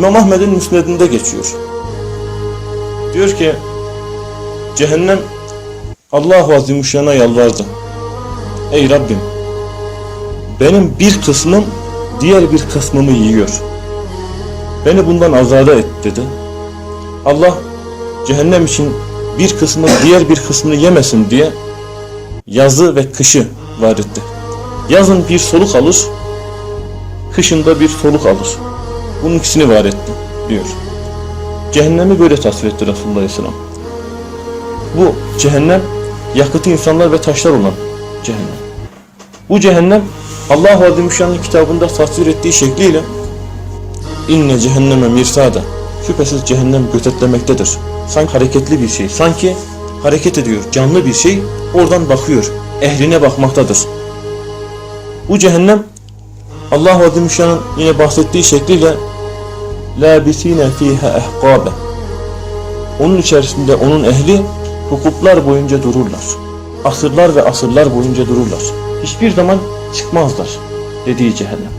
İmam Ahmed'in müsnedinde geçiyor. Diyor ki cehennem Allah-u Azimuşşan'a yalvardı. Ey Rabbim benim bir kısmım diğer bir kısmımı yiyor. Beni bundan azade et dedi. Allah cehennem için bir kısmı diğer bir kısmını yemesin diye yazı ve kışı var etti. Yazın bir soluk alır, kışında bir soluk alır. Bunun ikisini var etti diyor. Cehennemi böyle tasvir etti Resulullah Aleyhisselam. Bu cehennem yakıtı insanlar ve taşlar olan cehennem. Bu cehennem Allah-u Azimüşşan'ın kitabında tasvir ettiği şekliyle inne cehenneme mirsada şüphesiz cehennem gözetlemektedir. Sanki hareketli bir şey, sanki hareket ediyor, canlı bir şey oradan bakıyor, ehline bakmaktadır. Bu cehennem Allah-u Azimüşşan'ın yine bahsettiği şekliyle labisine fiha ehqabe onun içerisinde onun ehli hukuklar boyunca dururlar. Asırlar ve asırlar boyunca dururlar. Hiçbir zaman çıkmazlar dediği cehennem.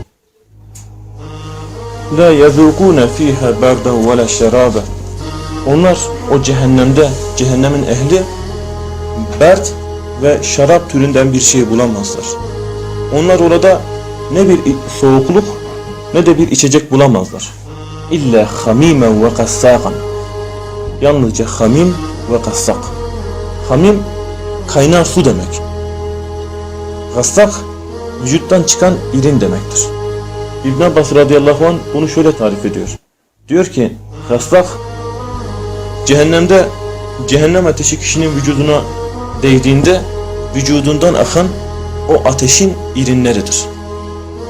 Yazukune fiha bardan ve la şerabe. Onlar o cehennemde, cehennemin ehli bert ve şarap türünden bir şey bulamazlar. Onlar orada ne bir soğukluk ne de bir içecek bulamazlar. İlla hamimen ve kassakan. Yalnızca hamim ve kassak. Hamim kaynar su demek. Kassak vücuttan çıkan irin demektir. İbn Abbas radıyallahu anh bunu şöyle tarif ediyor. Diyor ki kassak cehennemde cehennem ateşi kişinin vücuduna değdiğinde vücudundan akan o ateşin irinleridir.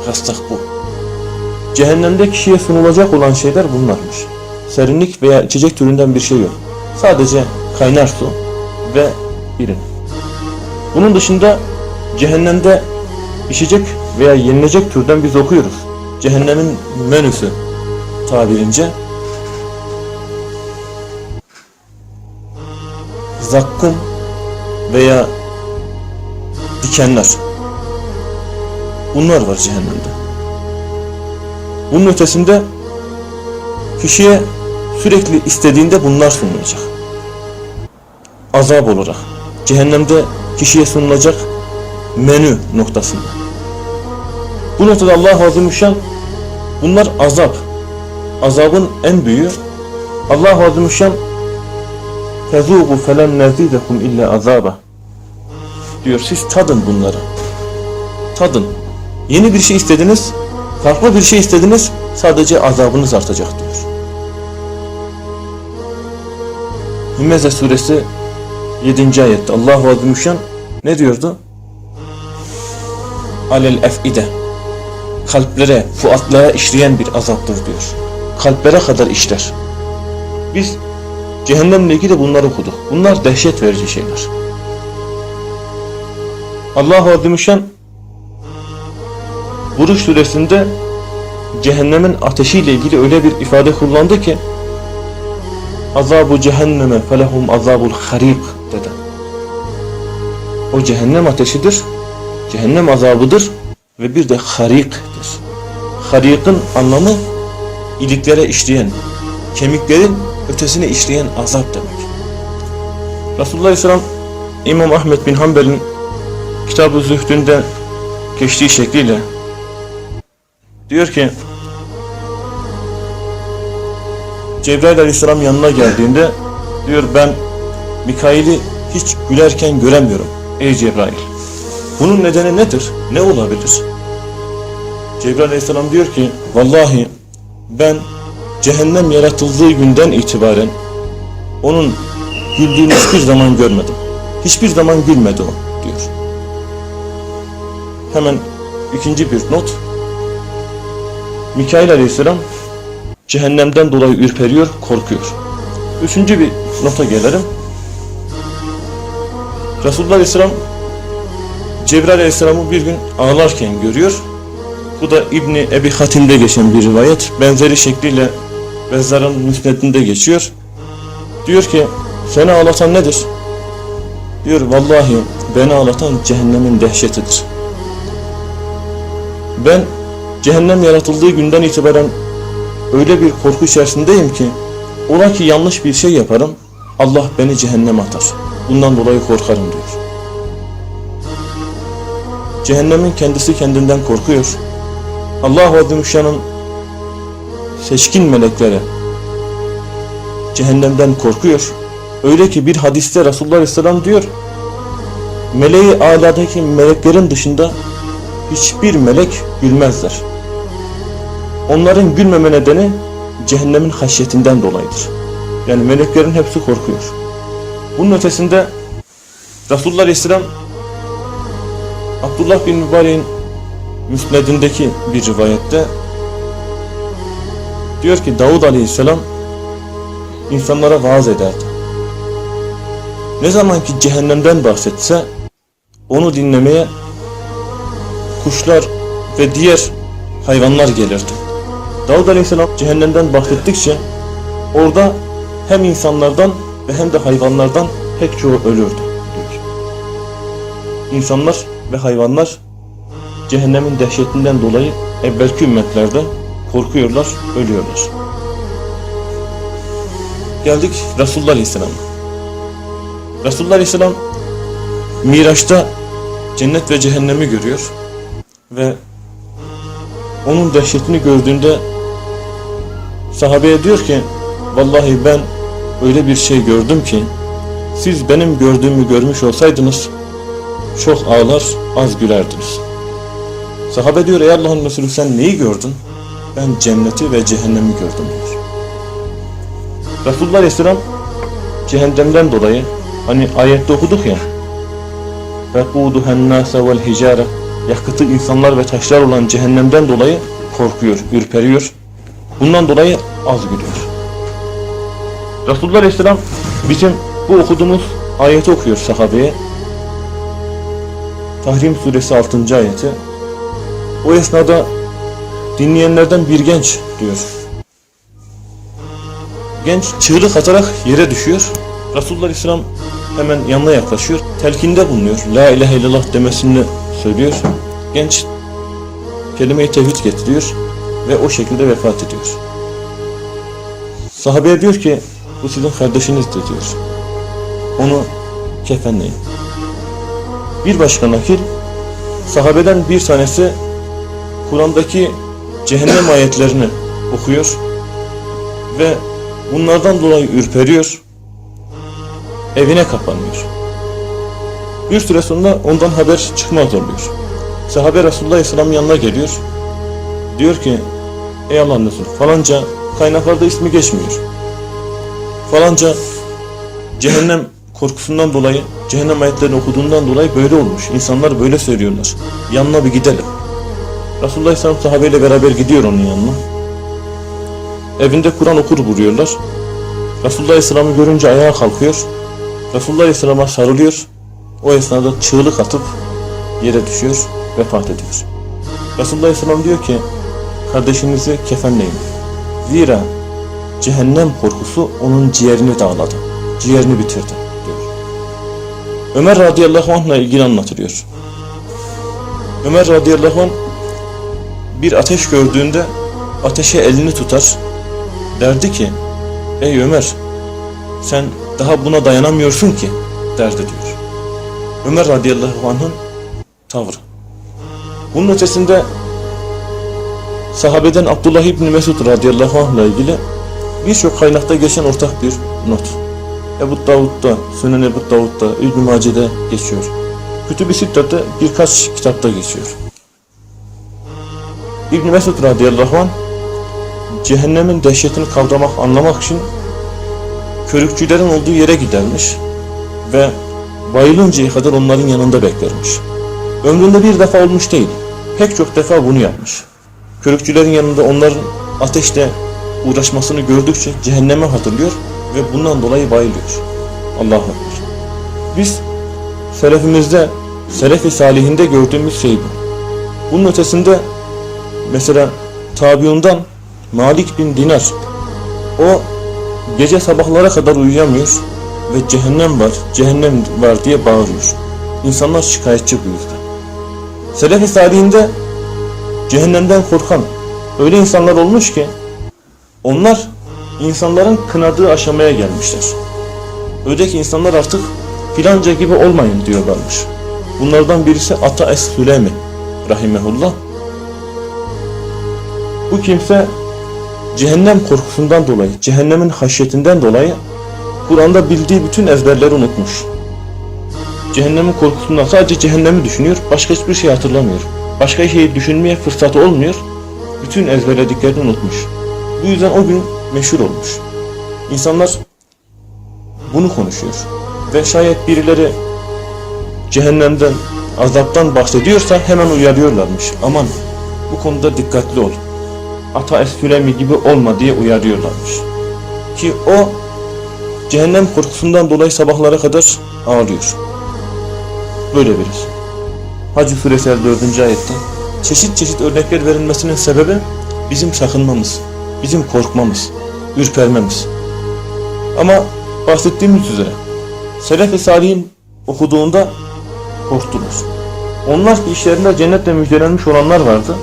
Kassak bu. Cehennemde kişiye sunulacak olan şeyler bunlarmış. Serinlik veya içecek türünden bir şey yok. Sadece kaynar su ve irin. Bunun dışında cehennemde içecek veya yenilecek türden biz okuyoruz. Cehennemin menüsü tabirince zakkum veya dikenler. Bunlar var cehennemde. Bunun ötesinde kişiye sürekli istediğinde bunlar sunulacak. Azap olarak. Cehennemde kişiye sunulacak menü noktasında. Bu noktada Allah Azimüşşan bunlar azap. Azabın en büyüğü Allah Azimüşşan Fezugu felen nezidekum illa azaba diyor siz tadın bunları. Tadın. Yeni bir şey istediniz, farklı bir şey istediniz, sadece azabınız artacak diyor. Hümeze suresi 7. ayette Allahu Azimüşşan ne diyordu? Alel efide kalplere, fuatlara işleyen bir azaptır diyor. Kalplere kadar işler. Biz cehennemle ilgili bunları okuduk. Bunlar dehşet verici şeyler. Allah-u Azimüşşan Buruş suresinde cehennemin ateşiyle ilgili öyle bir ifade kullandı ki azabu cehenneme felehum azabul harik dedi. O cehennem ateşidir, cehennem azabıdır ve bir de hariktir. Harik'in anlamı iliklere işleyen, kemiklerin ötesine işleyen azap demek. Resulullah Aleyhisselam İmam Ahmet bin Hanbel'in Kitab-ı Zühdü'nde geçtiği şekliyle diyor ki Cebrail aleyhisselam yanına geldiğinde diyor ben Mikail'i hiç gülerken göremiyorum ey Cebrail. Bunun nedeni nedir? Ne olabilir? Cebrail aleyhisselam diyor ki vallahi ben cehennem yaratıldığı günden itibaren onun güldüğünü hiçbir zaman görmedim. Hiçbir zaman gülmedi o diyor. Hemen ikinci bir not. Mikail aleyhisselam cehennemden dolayı ürperiyor, korkuyor. Üçüncü bir nota gelelim. Resulullah aleyhisselam Cebrail aleyhisselamı bir gün ağlarken görüyor. Bu da İbni Ebi Hatim'de geçen bir rivayet. Benzeri şekliyle Bezzar'ın müsnedinde geçiyor. Diyor ki seni ağlatan nedir? Diyor vallahi beni ağlatan cehennemin dehşetidir. Ben cehennem yaratıldığı günden itibaren öyle bir korku içerisindeyim ki ola ki yanlış bir şey yaparım Allah beni cehenneme atar. Bundan dolayı korkarım diyor. Cehennemin kendisi kendinden korkuyor. Allah Azimüşşan'ın seçkin melekleri cehennemden korkuyor. Öyle ki bir hadiste Resulullah Aleyhisselam diyor meleği aladaki meleklerin dışında hiçbir melek gülmezler. Onların gülmeme nedeni cehennemin haşyetinden dolayıdır. Yani meleklerin hepsi korkuyor. Bunun ötesinde Resulullah Aleyhisselam Abdullah bin Mübarek'in müsnedindeki bir rivayette diyor ki Davud Aleyhisselam insanlara vaaz ederdi. Ne zaman ki cehennemden bahsetse onu dinlemeye kuşlar ve diğer hayvanlar gelirdi. Davud Aleyhisselam cehennemden bahsettikçe orada hem insanlardan ve hem de hayvanlardan pek çoğu ölürdü diyor. İnsanlar ve hayvanlar cehennemin dehşetinden dolayı evvelki ümmetlerde korkuyorlar, ölüyorlar. Geldik Resulullah Aleyhisselam'a. Resulullah Aleyhisselam Miraç'ta cennet ve cehennemi görüyor ve onun dehşetini gördüğünde sahabeye diyor ki vallahi ben öyle bir şey gördüm ki siz benim gördüğümü görmüş olsaydınız çok ağlar az gülerdiniz. Sahabe diyor ey Allah'ın Resulü sen neyi gördün? Ben cenneti ve cehennemi gördüm diyor. Resulullah Aleyhisselam cehennemden dolayı hani ayette okuduk ya وَقُودُهَا النَّاسَ وَالْحِجَارَ Yakıtı insanlar ve taşlar olan cehennemden dolayı korkuyor, ürperiyor. Bundan dolayı az gülüyor. Resulullah Aleyhisselam bizim bu okuduğumuz ayeti okuyor sahabeye. Tahrim suresi 6. ayeti. O esnada dinleyenlerden bir genç diyor. Genç çığlık atarak yere düşüyor. Resulullah Aleyhisselam hemen yanına yaklaşıyor. Telkinde bulunuyor. La ilahe illallah demesini söylüyor. Genç kelime-i tevhid getiriyor ve o şekilde vefat ediyor. Sahabeye diyor ki bu sizin kardeşinizdir diyor. Onu kefenleyin. Bir başka nakil sahabeden bir tanesi Kur'an'daki cehennem ayetlerini okuyor ve bunlardan dolayı ürperiyor evine kapanıyor. Bir süre sonra ondan haber çıkmaz oluyor. Sahabe Resulullah Aleyhisselam'ın yanına geliyor. Diyor ki ey Allah'ın Resulü falanca kaynaklarda ismi geçmiyor. Falanca cehennem korkusundan dolayı, cehennem ayetlerini okuduğundan dolayı böyle olmuş. İnsanlar böyle söylüyorlar. Yanına bir gidelim. Resulullah Aleyhisselam sahabeyle beraber gidiyor onun yanına. Evinde Kur'an okur buluyorlar. Resulullah Aleyhisselam'ı görünce ayağa kalkıyor. Resulullah Aleyhisselam'a sarılıyor. O esnada çığlık atıp yere düşüyor, vefat ediyor. Resulullah Aleyhisselam diyor ki, kardeşinizi kefenleyin. Zira cehennem korkusu onun ciğerini dağladı. Ciğerini bitirdi diyor. Ömer radıyallahu anh'la ilgili anlatılıyor. Ömer radıyallahu anh bir ateş gördüğünde ateşe elini tutar. Derdi ki, ey Ömer sen daha buna dayanamıyorsun ki derdi diyor. Ömer radıyallahu anh'ın tavrı. Bunun ötesinde sahabeden Abdullah İbni Mesud radıyallahu anh ile ilgili birçok kaynakta geçen ortak bir not. Ebu Davud'da, Sünen Ebu Davud'da, İbn-i Mace'de geçiyor. Kütüb-i Sittat'ta birkaç kitapta geçiyor. İbn Mesud radıyallahu anh cehennemin dehşetini kavramak, anlamak için körükçülerin olduğu yere gidermiş ve bayılıncaya kadar onların yanında beklermiş. Ömründe bir defa olmuş değil, pek çok defa bunu yapmış. Körükçülerin yanında onların ateşle uğraşmasını gördükçe cehenneme hatırlıyor ve bundan dolayı bayılıyor. Allah'a Ekber. Biz selefimizde, selef-i salihinde gördüğümüz şey bu. Bunun ötesinde mesela tabiundan Malik bin Dinar o gece sabahlara kadar uyuyamıyor ve cehennem var, cehennem var diye bağırıyor. İnsanlar şikayetçi bu yüzden. Selef-i salihinde cehennemden korkan öyle insanlar olmuş ki Onlar insanların kınadığı aşamaya gelmişler. Öyle ki insanlar artık filanca gibi olmayın diyorlarmış. Bunlardan birisi Ata Es Süleymi rahimehullah. Bu kimse cehennem korkusundan dolayı, cehennemin haşyetinden dolayı Kur'an'da bildiği bütün ezberleri unutmuş. Cehennemin korkusundan sadece cehennemi düşünüyor, başka hiçbir şey hatırlamıyor. Başka şeyi düşünmeye fırsatı olmuyor, bütün ezberlediklerini unutmuş. Bu yüzden o gün meşhur olmuş. İnsanlar bunu konuşuyor. Ve şayet birileri cehennemden, azaptan bahsediyorsa hemen uyarıyorlarmış. Aman bu konuda dikkatli ol. Ata Esfülemi gibi olma diye uyarıyorlarmış. Ki o cehennem korkusundan dolayı sabahlara kadar ağlıyor. Böyle birisi. Hacı suresi 4. ayette çeşit çeşit örnekler verilmesinin sebebi bizim sakınmamız, bizim korkmamız, ürpermemiz. Ama bahsettiğimiz üzere Selef-i Salih'in okuduğunda korktular. Onlar ki işlerinde cennetle müjdelenmiş olanlar vardı.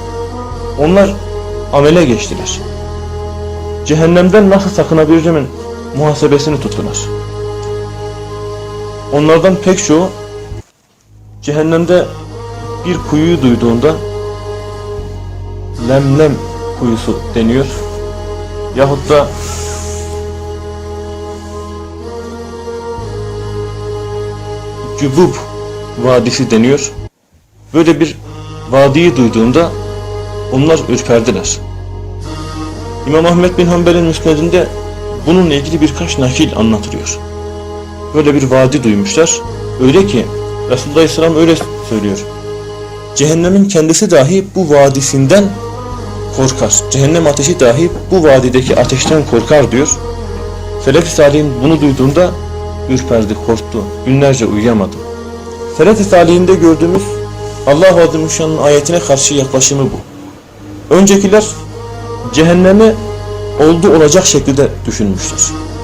Onlar amele geçtiler. Cehennemden nasıl sakınabilirimin muhasebesini tuttular. Onlardan pek çoğu cehennemde bir kuyuyu duyduğunda lemlem kuyusu deniyor. Yahut da Cübub Vadisi deniyor. Böyle bir vadiyi duyduğunda onlar ürperdiler. İmam Ahmet bin Hanbel'in müsnedinde bununla ilgili birkaç nakil anlatılıyor. Böyle bir vadi duymuşlar. Öyle ki Resulullah Aleyhisselam öyle söylüyor. Cehennemin kendisi dahi bu vadisinden korkar. Cehennem ateşi dahi bu vadideki ateşten korkar diyor. Selef-i Salih'in bunu duyduğunda ürperdi, korktu. Günlerce uyuyamadı. Selef-i Salih'inde gördüğümüz Allah-u Azimüşşan'ın ayetine karşı yaklaşımı bu. Öncekiler cehennemi oldu olacak şekilde düşünmüşler.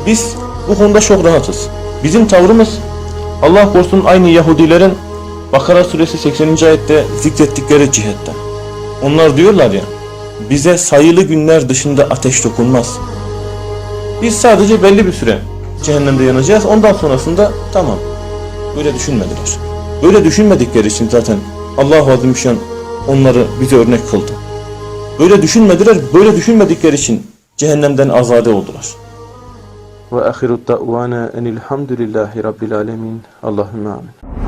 Biz bu konuda çok rahatız. Bizim tavrımız Allah korusun aynı Yahudilerin Bakara suresi 80. ayette zikrettikleri cihetten. Onlar diyorlar ya bize sayılı günler dışında ateş dokunmaz. Biz sadece belli bir süre cehennemde yanacağız. Ondan sonrasında tamam. Böyle düşünmediler. Böyle düşünmedikleri için zaten Allah-u Azimüşşan onları bize örnek kıldı. Böyle düşünmediler, böyle düşünmedikleri için cehennemden azade oldular. Ve ahiru da'vana enilhamdülillahi rabbil alemin. Allahümme amin.